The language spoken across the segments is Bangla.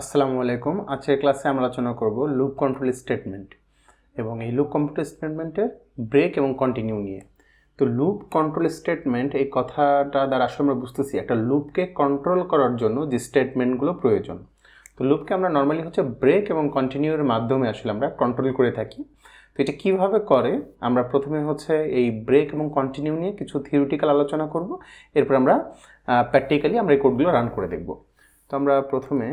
আসসালামু আলাইকুম। আজকের ক্লাসে আমরা আলোচনা করব লুপ কন্ট্রোল স্টেটমেন্ট এবং এই লুপ কন্ট্রোল স্টেটমেন্টের ব্রেক এবং কন্টিনিউ নিয়ে। তো লুপ কন্ট্রোল স্টেটমেন্ট এই কথাটা দ্বারা আসলে আমরা বুঝতেছি একটা লুপকে কন্ট্রোল করার জন্য যে স্টেটমেন্টগুলো প্রয়োজন। তো লুপকে আমরা নর্মালি হচ্ছে ব্রেক এবং কন্টিনিউর মাধ্যমে আসলে আমরা কন্ট্রোল করে থাকি। তো এটা কীভাবে করে? আমরা প্রথমে হচ্ছে এই ব্রেক এবং কন্টিনিউ নিয়ে কিছু থিওরিটিক্যাল আলোচনা করব। এরপর আমরা প্র্যাকটিক্যালি আমরা এই কোডগুলো রান করে দেখব। তো আমরা প্রথমে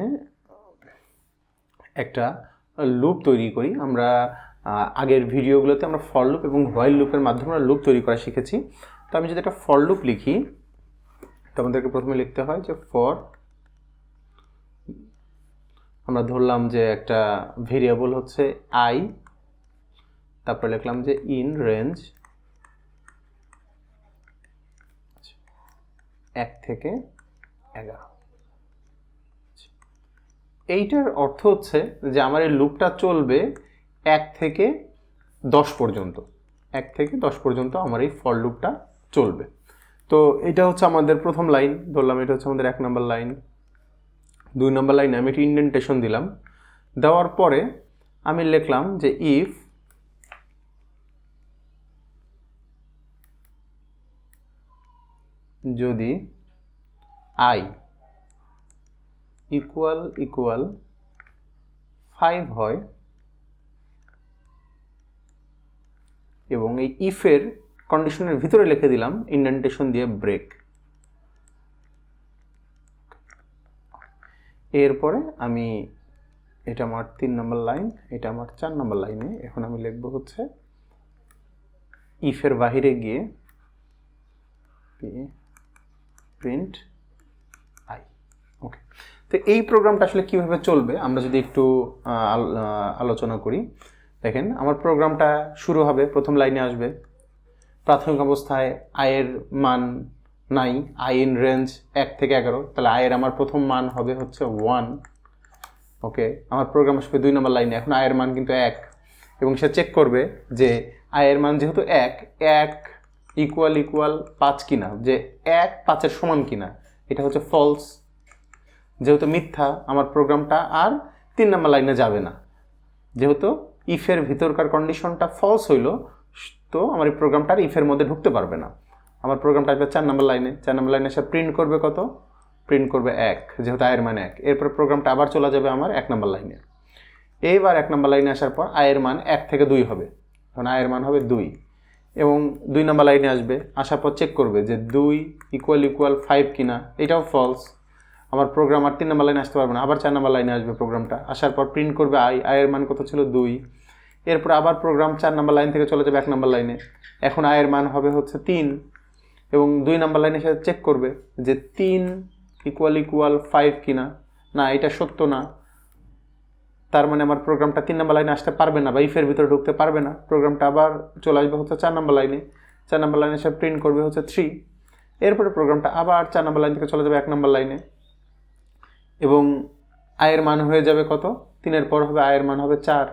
একটা লুপ তৈরি করি। আমরা আগের ভিডিওগুলোতে আমরা ফর লুপ এবং হোয়াইল লুপের মাধ্যমে আমরা লুপ তৈরি করা শিখেছি। তো আমি যদি একটা ফর লুপ লিখি, তো আমাদেরকে প্রথমে লিখতে হয় যে ফর আমরা ধরলাম যে একটা ভেরিয়েবল হচ্ছে আই তারপরে লিখলাম যে ইন রেঞ্জ এক থেকে এগারো। এইটার অর্থ হচ্ছে যে আমার এই লুপটা চলবে এক থেকে দশ পর্যন্ত। এক থেকে দশ পর্যন্ত আমার এই ফর লুপটা চলবে। তো এটা হচ্ছে আমাদের প্রথম লাইন, ধরলাম এটা হচ্ছে আমাদের এক নম্বর লাইন। দুই নম্বর লাইনে আমি একটি ইন্ডেন্টেশন দিলাম। দেওয়ার পরে আমি লিখলাম যে ইফ যদি আই ইকুয়াল ইকুয়াল ফাইভ হয় এবং এই ইফের কন্ডিশনের ভিতরে লিখে দিলাম ইন্ডেন্টেশন দিয়ে ব্রেক এরপরে আমি এটা আমার তিন নম্বর লাইন এটা আমার চার নম্বর লাইনে এখন আমি লিখব হচ্ছে ইফের বাহিরে গিয়ে প্রিন্ট আই ওকে তো এই প্রোগ্রামটা আসলে কীভাবে চলবে, আমরা যদি একটু আল- আলোচনা করি। দেখেন, আমার প্রোগ্রামটা শুরু হবে, প্রথম লাইনে আসবে। প্রাথমিক অবস্থায় আয়ের মান নাই আই ইন রেঞ্জ এক থেকে এগারো। তাহলে আয়ের আমার প্রথম মান হবে হচ্ছে ওয়ান ওকে, আমার প্রোগ্রাম আসবে দুই নম্বর লাইনে এখন আয়ের মান কিন্তু এক। এবং সে চেক করবে যে আয়ের মান যেহেতু এক এক ইকুয়াল ইকুয়াল পাঁচ কিনা? যে এক পাঁচের সমান কিনা? এটা হচ্ছে ফলস যেহেতু মিথ্যা, আমার প্রোগ্রামটা আর তিন নম্বর লাইনে যাবে না। যেহেতু ইফের ভিতরকার কন্ডিশনটা ফলস হইল, তো আমার এই প্রোগ্রামটা আর ইফের মধ্যে ঢুকতে পারবে না। আমার প্রোগ্রামটা আসবে চার নম্বর লাইনে। চার নম্বর লাইনে সে প্রিন্ট করবে কত? প্রিন্ট করবে এক, যেহেতু আয়ের মান এক। এরপর প্রোগ্রামটা আবার চলে যাবে আমার এক নম্বর লাইনে। এইবার এক নম্বর লাইনে আসার পর আয়ের মান এক থেকে দুই হবে। তখন আয়ের মান হবে দুই। এবং দুই নম্বর লাইনে আসবে। আসার পর চেক করবে যে দুই ইকুয়াল ইকুয়াল ফাইভ কিনা। এটাও ফলস আমার প্রোগ্রাম আর তিন নম্বর লাইনে আসতে পারবে না আবার চার নম্বর লাইনে আসবে প্রোগ্রামটা আসার পর প্রিন্ট করবে আই আয়ের মান কত ছিল দুই এরপর আবার প্রোগ্রাম চার নম্বর লাইন থেকে চলে যাবে এক নম্বর লাইনে এখন আয়ের মান হবে হচ্ছে তিন এবং দুই নম্বর লাইনে সে চেক করবে যে তিন ইকুয়াল ইকুয়াল ফাইভ কিনা না এটা সত্য না তার মানে আমার প্রোগ্রামটা তিন নম্বর লাইনে আসতে পারবে না বা ইফের ভিতরে ঢুকতে পারবে না প্রোগ্রামটা আবার চলে আসবে হচ্ছে চার নম্বর লাইনে চার নম্বর লাইনে সে প্রিন্ট করবে হচ্ছে থ্রি এরপরে প্রোগ্রামটা আবার চার নম্বর লাইন থেকে চলে যাবে এক নম্বর লাইনে এবং আয়ের মান হয়ে যাবে কত? তিনের পর হবে আয়ের মান হবে চার।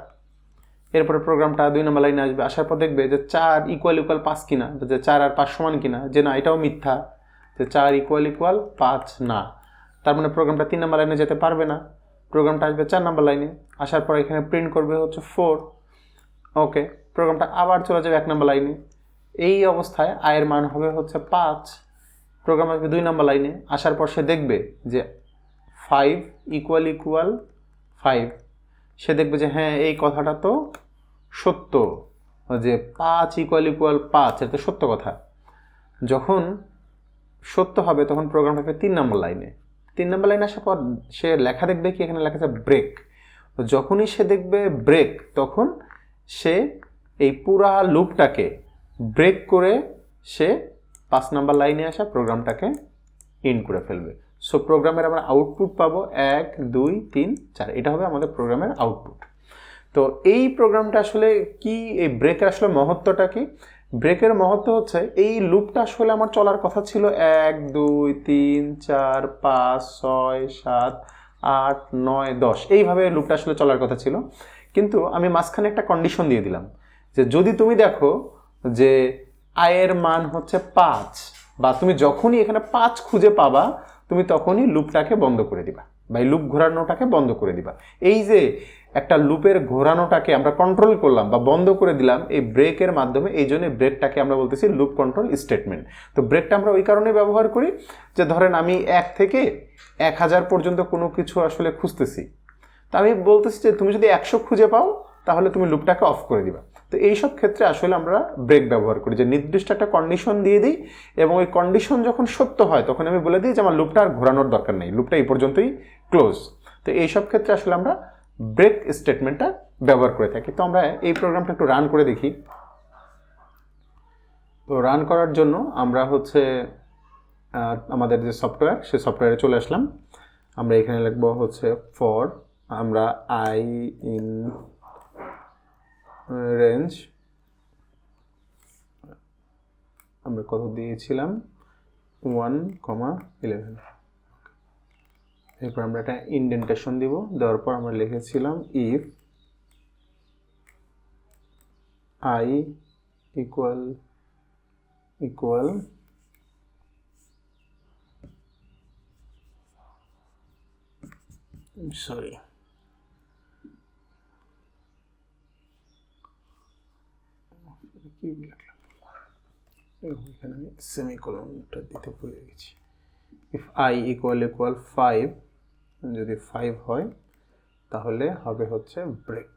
এরপরে প্রোগ্রামটা দুই নম্বর লাইনে আসবে। আসার পর দেখবে যে চার ইকুয়াল ইকুয়াল পাঁচ কিনা? যে চার আর পাঁচ সমান কিনা? যে না, এটাও মিথ্যা। যে চার ইকুয়াল ইকুয়াল পাঁচ না। তার মানে প্রোগ্রামটা তিন নম্বর লাইনে যেতে পারবে না। প্রোগ্রামটা আসবে চার নম্বর লাইনে। আসার পর এখানে প্রিন্ট করবে হচ্ছে ফোর ওকে প্রোগ্রামটা আবার চলে যাবে এক নম্বর লাইনে। এই অবস্থায় আয়ের মান হবে হচ্ছে পাঁচ। প্রোগ্রাম আসবে দুই নম্বর লাইনে। আসার পর সে দেখবে যে ফাইভ ইকুয়াল ইকুয়াল ফাইভ সে দেখবে যে হ্যাঁ এই কথাটা তো সত্য। যে পাঁচ ইকুয়াল ইকুয়াল পাঁচ, এটা তো সত্য কথা। যখন সত্য হবে, তখন প্রোগ্রাম থাকবে তিন নম্বর লাইনে তিন নম্বর লাইনে আসার পর সে লেখা দেখবে কি, এখানে লেখা আছে ব্রেক যখনই সে দেখবে ব্রেক তখন সে এই পুরা লুপটাকে ব্রেক করে সে পাঁচ নাম্বার লাইনে আসা প্রোগ্রামটাকে ইন করে ফেলবে। সো প্রোগ্রামের আমরা আউটপুট পাবো এক, দুই, তিন, চার। এটা হবে আমাদের প্রোগ্রামের আউটপুট তো এই প্রোগ্রামটা আসলে কি, এই ব্রেকের আসলে মহত্বটা কি? ব্রেকের মহত্ব হচ্ছে এই লুপটা আসলে আমার চলার কথা ছিল এক, দুই, তিন, চার, পাঁচ, ছয়, সাত, আট, নয়, দশ। এইভাবে লুপটা আসলে চলার কথা ছিল। কিন্তু আমি মাঝখানে একটা কন্ডিশন দিয়ে দিলাম যে যদি তুমি দেখো যে আয়ের মান হচ্ছে পাঁচ বা তুমি যখনই এখানে পাঁচ খুঁজে পাবা তুমি তখনই লুপটাকে বন্ধ করে দিবা বা এই লুপ ঘোরানোটাকে বন্ধ করে দিবা। এই যে একটা লুপের ঘোরানোটাকে আমরা কন্ট্রোল করলাম বা বন্ধ করে দিলাম এই ব্রেকের মাধ্যমে, এই জন্য ব্রেকটাকে আমরা বলতেছি লুপ কন্ট্রোল স্টেটমেন্ট তো ব্রেকটা আমরা ওই কারণে ব্যবহার করি যে ধরেন আমি এক থেকে এক হাজার পর্যন্ত কোনো কিছু আসলে খুঁজতেছি। তা আমি বলতেছি যে তুমি যদি একশো খুঁজে পাও, তাহলে তুমি লুপটাকে অফ করে দিবা। তো এইসব ক্ষেত্রে আসলে আমরা ব্রেক ব্যবহার করি, যে নির্দিষ্ট একটা কন্ডিশন দিয়ে দিই এবং ওই কন্ডিশন যখন সত্য হয়, তখন আমি বলে দিই যে আমার লুপটা আর ঘোরানোর দরকার নেই লুপটা এই পর্যন্তই ক্লোজ তো এইসব ক্ষেত্রে আসলে আমরা ব্রেক স্টেটমেন্টটা ব্যবহার করে থাকি। তো আমরা এই প্রোগ্রামটা একটু রান করে দেখি। তো রান করার জন্য আমরা হচ্ছে আমাদের যে সফটওয়্যার সে সফটওয়্যারে চলে আসলাম। আমরা এখানে লিখব হচ্ছে ফর আমরা আই ইন রেঞ্জ আমরা কত দিয়েছিলাম? ওয়ান কমা ইলেভেন এরপর আমরা একটা ইন্ডেন্টেশন দিব। দেওয়ার পর আমরা লিখেছিলাম if i equal equal sorry কি লিখলাম এরকম এখানে আমি সেমিকোলনটা দিতে ভুলে গেছি। If i equal equal five যদি ফাইভ হয়, তাহলে হবে হচ্ছে ব্রেক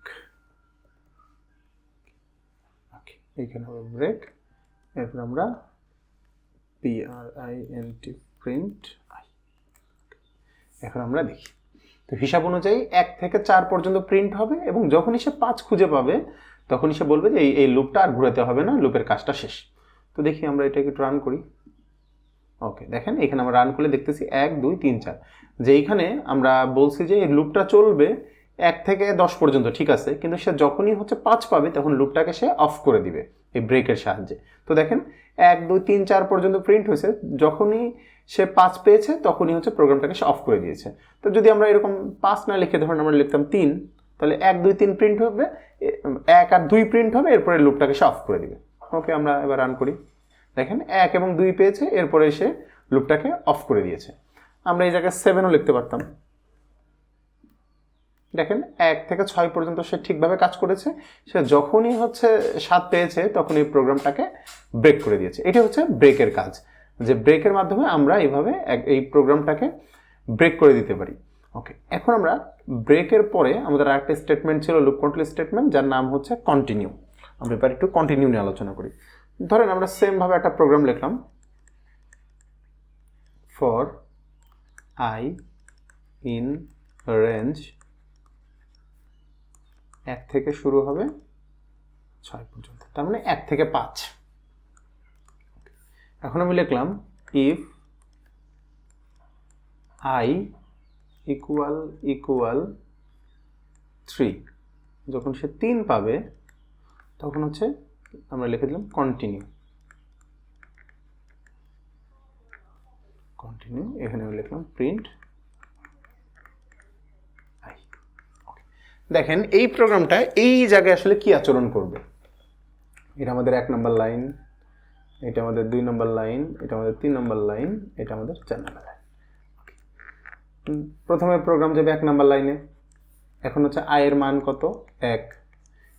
ওকে এইখানে হবে ব্রেক এরপর আমরা P R I N T print i এখন আমরা দেখি। তো হিসাব অনুযায়ী এক থেকে চার পর্যন্ত প্রিন্ট হবে এবং যখনই সে পাঁচ খুঁজে পাবে তখনই সে বলবে যে এই এই লুপটা আর ঘুরাতে হবে না লুপের কাজটা শেষ। তো দেখি আমরা এটাকে একটু রান করি। ওকে দেখেন এখানে আমরা রান করলে দেখতেছি এক, দুই, তিন, চার। যে এইখানে আমরা বলছি যে এই লুপটা চলবে এক থেকে দশ পর্যন্ত, ঠিক আছে? কিন্তু সে যখনই হচ্ছে পাঁচ পাবে, তখন লুপটাকে সে অফ করে দিবে এই ব্রেকের সাহায্যে। তো দেখেন এক, দুই, তিন, চার পর্যন্ত প্রিন্ট হয়েছে। যখনই সে পাঁচ পেয়েছে, তখনই হচ্ছে প্রোগ্রামটাকে সে অফ করে দিয়েছে। তো যদি আমরা এরকম পাঁচ না লিখে, ধরুন আমরা লিখতাম তিন, তাহলে এক, দুই, তিন প্রিন্ট হবে। এক আর দুই প্রিন্ট হবে, এরপরে লুপটাকে সে অফ করে দিবে। ওকে আমরা এবার রান করি। দেখেন, এক এবং দুই পেয়েছে, এরপরে সে লুপটাকে অফ করে দিয়েছে। আমরা এই জায়গায় সেভেনও লিখতে পারতাম। দেখেন, এক থেকে ছয় পর্যন্ত সে ঠিকভাবে কাজ করেছে। সে যখনই হচ্ছে সাত পেয়েছে তখন এই প্রোগ্রামটাকে ব্রেক করে দিয়েছে। এটি হচ্ছে ব্রেকের কাজ। যে ব্রেকের মাধ্যমে আমরা এইভাবে এই প্রোগ্রামটাকে ব্রেক করে দিতে পারি। ওকে এখন আমরা ব্রেকের পরে আমাদের আরেকটা স্টেটমেন্ট ছিল লুপ কন্ট্রোল স্টেটমেন্ট যার নাম হচ্ছে কন্টিনিউ আমরা এবার একটু কন্টিনিউ নিয়ে আলোচনা করি। ধরেন আমরা সেমভাবে একটা প্রোগ্রাম লিখলাম। ফর আই ইন রেঞ্জ এক থেকে শুরু হবে ছয় পর্যন্ত। তার মানে এক থেকে পাঁচ। এখন আমি লিখলাম if i equal equal three যখন সে তিন পাবে, তখন হচ্ছে আমরা লিখে দিলাম কন্টিনিউ কন্টিনিউ এখানে লিখলাম প্রিন্ট দেখেন, এই প্রোগ্রামটা এই জায়গায় আসলে কি আচরণ করবে? এটা আমাদের এক নম্বর লাইন, এটা আমাদের দুই নম্বর লাইন, এটা আমাদের তিন নম্বর লাইন, এটা আমাদের চার নম্বর লাইন। প্রথমে প্রোগ্রাম যাবে এক নম্বর লাইনে এখন হচ্ছে আয়ের মান কত? এক।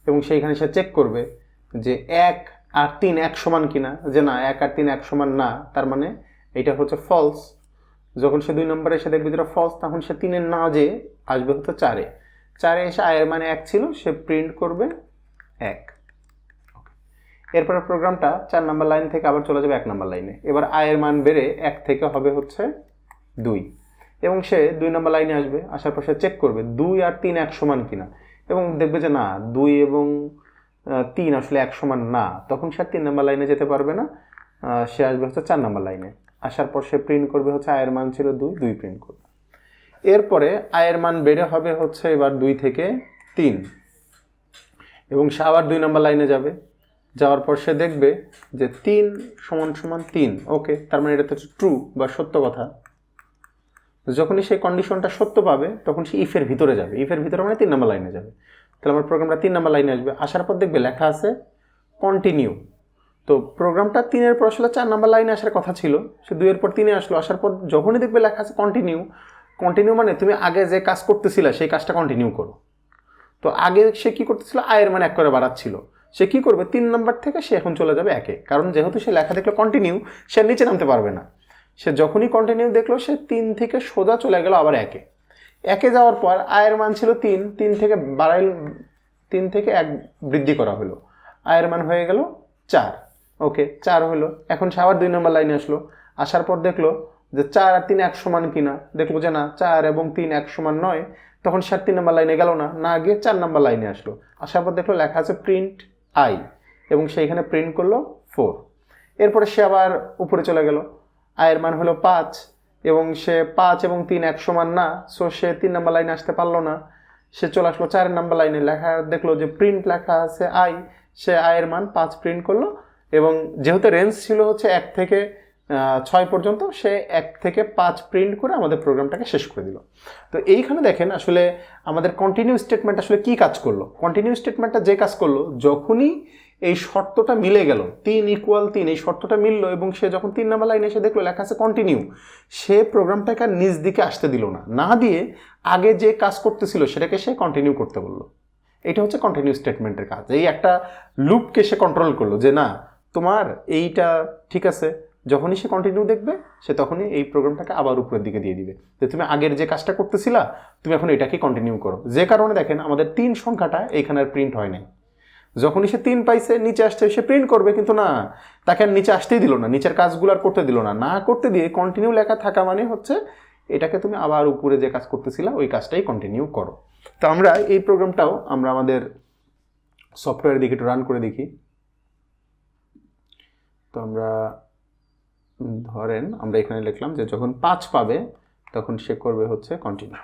এবং সেইখানে সে চেক করবে যে এক আর তিন এক সমান কিনা। যে না, এক আর তিন এক সমান না, তার মানে এটা হচ্ছে ফলস যখন সে দুই নম্বরে এসে দেখবে যেটা ফলস তখন সে তিনের না যে আসবে হচ্ছে চারে। চারে এসে আয়ের মানে এক ছিল, সে প্রিন্ট করবে এক। এরপরে প্রোগ্রামটা চার নাম্বার লাইন থেকে আবার চলে যাবে এক নাম্বার লাইনে এবার আয়ের মান বেড়ে এক থেকে হবে হচ্ছে দুই। এবং সে দুই নম্বর লাইনে আসবে, আসার পর সে চেক করবে, দুই আর তিন এক সমান কিনা। এবং দেখবে যে না, দুই এবং তিন আসলে এক সমান না। তখন সে আর তিন নম্বর লাইনে যেতে পারবে না। সে আসবে হচ্ছে চার নম্বর লাইনে। আসার পর সে প্রিন্ট করবে হচ্ছে আয়ের মান ছিল দুই দুই প্রিন্ট করবে। এরপরে আয়ের মান বেড়ে হবে হচ্ছে এবার দুই থেকে তিন। এবং সে আবার দুই নম্বর লাইনে যাবে। যাওয়ার পর সে দেখবে যে তিন সমান সমান তিন। ওকে, তার মানে এটা তো ট্রু বা সত্য কথা। যখনই সেই কন্ডিশনটা সত্য পাবে, তখন সে ইফের ভিতরে যাবে। ইফের ভিতরে মানে তিন নম্বর লাইনে যাবে। তাহলে আমার প্রোগ্রামটা তিন নম্বর লাইনে আসবে। আসার পর দেখবে লেখা আছে কন্টিনিউ তো প্রোগ্রামটা তিনের পর আসলে চার নাম্বার লাইনে আসার কথা ছিল। সে দুইয়ের পর তিনে আসলো। আসার পর যখনই দেখবে লেখা আছে কন্টিনিউ কন্টিনিউ মানে তুমি আগে যে কাজ করতেছিলে, সেই কাজটা কন্টিনিউ করো। তো আগে সে কী করতেছিল? আয়ের মানে এক করে বাড়াচ্ছিল। সে কী করবে? তিন নাম্বার থেকে সে এখন চলে যাবে একে। কারণ যেহেতু সে লেখা দেখলে কন্টিনিউ সে নিচে নামতে পারবে না। সে যখনই কন্টিনিউ দেখল, সে তিন থেকে সোজা চলে গেল আবার একে। একে যাওয়ার পর আয়ের মান ছিল তিন তিন থেকে বাড়াই, তিন থেকে এক বৃদ্ধি করা হলো। আয়ের মান হয়ে গেল চার। ওকে, চার হলো। এখন সে আবার দুই নম্বর লাইনে আসলো। আসার পর দেখল যে চার আর তিন এক সমান কিনা। দেখল যে না, চার এবং তিন এক সমান নয়। তখন সে তিন নম্বর লাইনে গেল না না গিয়ে চার নম্বর লাইনে আসলো। আসার পর দেখল লেখা আছে প্রিন্ট আই এবং সেইখানে প্রিন্ট করল ফোর এরপরে সে আবার উপরে চলে গেল। আয়ের মান হলো পাঁচ, এবং সে পাঁচ এবং তিন এক সমান না সো সে তিন নম্বর লাইনে আসতে পারল না। সে চলে আসলো চার নম্বর লাইনে লেখা, দেখল যে প্রিন্ট লেখা আছে আই সে আয়ের মান পাঁচ প্রিন্ট করল, এবং যেহেতু রেঞ্জ ছিল হচ্ছে এক থেকে ছয় পর্যন্ত, সে এক থেকে পাঁচ প্রিন্ট করে আমাদের প্রোগ্রামটাকে শেষ করে দিল। তো এইখানে দেখেন আসলে আমাদের কন্টিনিউ স্টেটমেন্ট আসলে কি কাজ করল? কন্টিনিউ স্টেটমেন্টটা যে কাজ করল, যখনই এই শর্তটা মিলে গেল। তিন ইকুয়াল তিন, এই শর্তটা মিললো এবং সে যখন তিন নাম্বার লাইনে এসে দেখল, লেখা আছে কন্টিনিউ সে প্রোগ্রামটাকে আর নিজ দিকে আসতে দিল না। না দিয়ে আগে যে কাজ করতেছিল, সেটাকে সে কন্টিনিউ করতে বলল। এটা হচ্ছে কন্টিনিউ স্টেটমেন্টের কাজ। এই একটা লুপকে সে কন্ট্রোল করল যে, না, তোমার এইটা ঠিক আছে। যখনই সে কন্টিনিউ দেখবে, সে তখনই এই প্রোগ্রামটাকে আবার উপরের দিকে দিয়ে দিবে। যে, তুমি আগের যে কাজটা করতেছিলা, তুমি এখন এটাকে কন্টিনিউ করো। যে কারণে দেখেন, আমাদের তিন সংখ্যাটা এইখানে প্রিন্ট হয় নাই। যখনই সে তিন পাইছে, নিচে আসছে সে প্রিন্ট করবে, কিন্তু না, তাকে আর নিচে আসতেই দিল না, নিচের কাজগুলো আর করতে দিল না। না করতে দিয়ে কন্টিনিউ লেখা থাকা মানে হচ্ছে, এটাকে তুমি আবার উপরে যে কাজ করতেছিলা, ওই কাজটাই কন্টিনিউ করো। তো আমরা এই প্রোগ্রামটাও আমরা আমাদের সফটওয়্যার দিকে একটু রান করে দেখি। তো আমরা, ধরেন, আমরা এখানে লিখলাম যে যখন পাঁচ পাবে, তখন সে করবে হচ্ছে কন্টিনিউ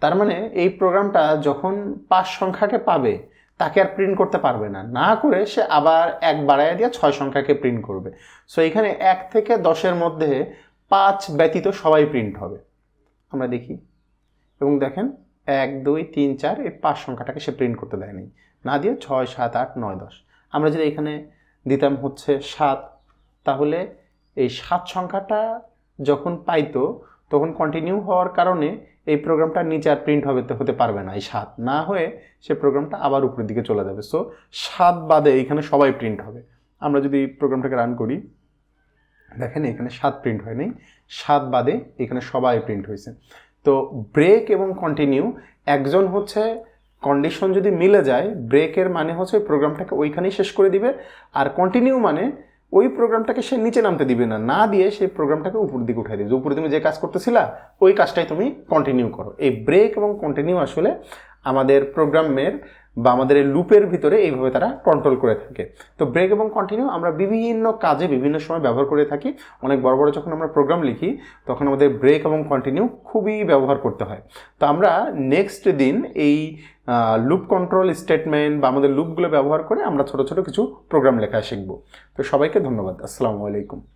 তার মানে এই প্রোগ্রামটা যখন পাঁচ সংখ্যাকে পাবে, তাকে আর প্রিন্ট করতে পারবে না। না করে সে আবার এক বাড়াইয়া দিয়ে ছয় সংখ্যাকে প্রিন্ট করবে। সো এখানে এক থেকে দশের মধ্যে পাঁচ ব্যতীত সবাই প্রিন্ট হবে। আমরা দেখি। এবং দেখেন, এক, দুই, তিন, চার এই পাঁচ সংখ্যাটাকে সে প্রিন্ট করতে দেয়নি। না দিয়ে ছয়, সাত, আট, নয়, দশ। আমরা যদি এখানে দিতাম হচ্ছে সাত, তাহলে এই সাত সংখ্যাটা যখন পাইতো তখন কন্টিনিউ হওয়ার কারণে এই প্রোগ্রামটা নিচে আর প্রিন্ট হবে, হতে পারবে না, এই সাত। না হয়ে সে প্রোগ্রামটা আবার উপরের দিকে চলে যাবে। সো সাত বাদে এখানে সবাই প্রিন্ট হবে। আমরা যদি প্রোগ্রামটাকে রান করি, দেখেন এখানে সাত প্রিন্ট হয়নি সাত বাদে এখানে সবাই প্রিন্ট হয়েছে। তো ব্রেক এবং কন্টিনিউ একজন হচ্ছে কন্ডিশন যদি মিলে যায় ব্রেকের মানে হচ্ছে প্রোগ্রামটাকে ওইখানেই শেষ করে দিবে, আর কন্টিনিউ মানে ওই প্রোগ্রামটাকে সে নিচে নামতে দিবে না। না দিয়ে সেই প্রোগ্রামটাকে উপর দিকে উঠাই দিবে। উপরে তুমি যে কাজ করতেছিলা, ওই কাজটাই তুমি কন্টিনিউ করো। এই ব্রেক এবং কন্টিনিউ আসলে আমাদের প্রোগ্রামের বা আমাদের এই লুপের ভিতরে এইভাবে তারা কন্ট্রোল করে থাকে। তো ব্রেক এবং কন্টিনিউ আমরা বিভিন্ন কাজে বিভিন্ন সময় ব্যবহার করে থাকি। অনেক বড় বড় যখন আমরা প্রোগ্রাম লিখি, তখন আমাদের ব্রেক এবং কন্টিনিউ খুবই ব্যবহার করতে হয়। তো আমরা নেক্সট দিন এই লুপ কন্ট্রোল স্টেটমেন্ট বা আমাদের লুপগুলো ব্যবহার করে আমরা ছোট ছোট কিছু প্রোগ্রাম লেখা শিখব। তো সবাইকে ধন্যবাদ। আসসালামু আলাইকুম।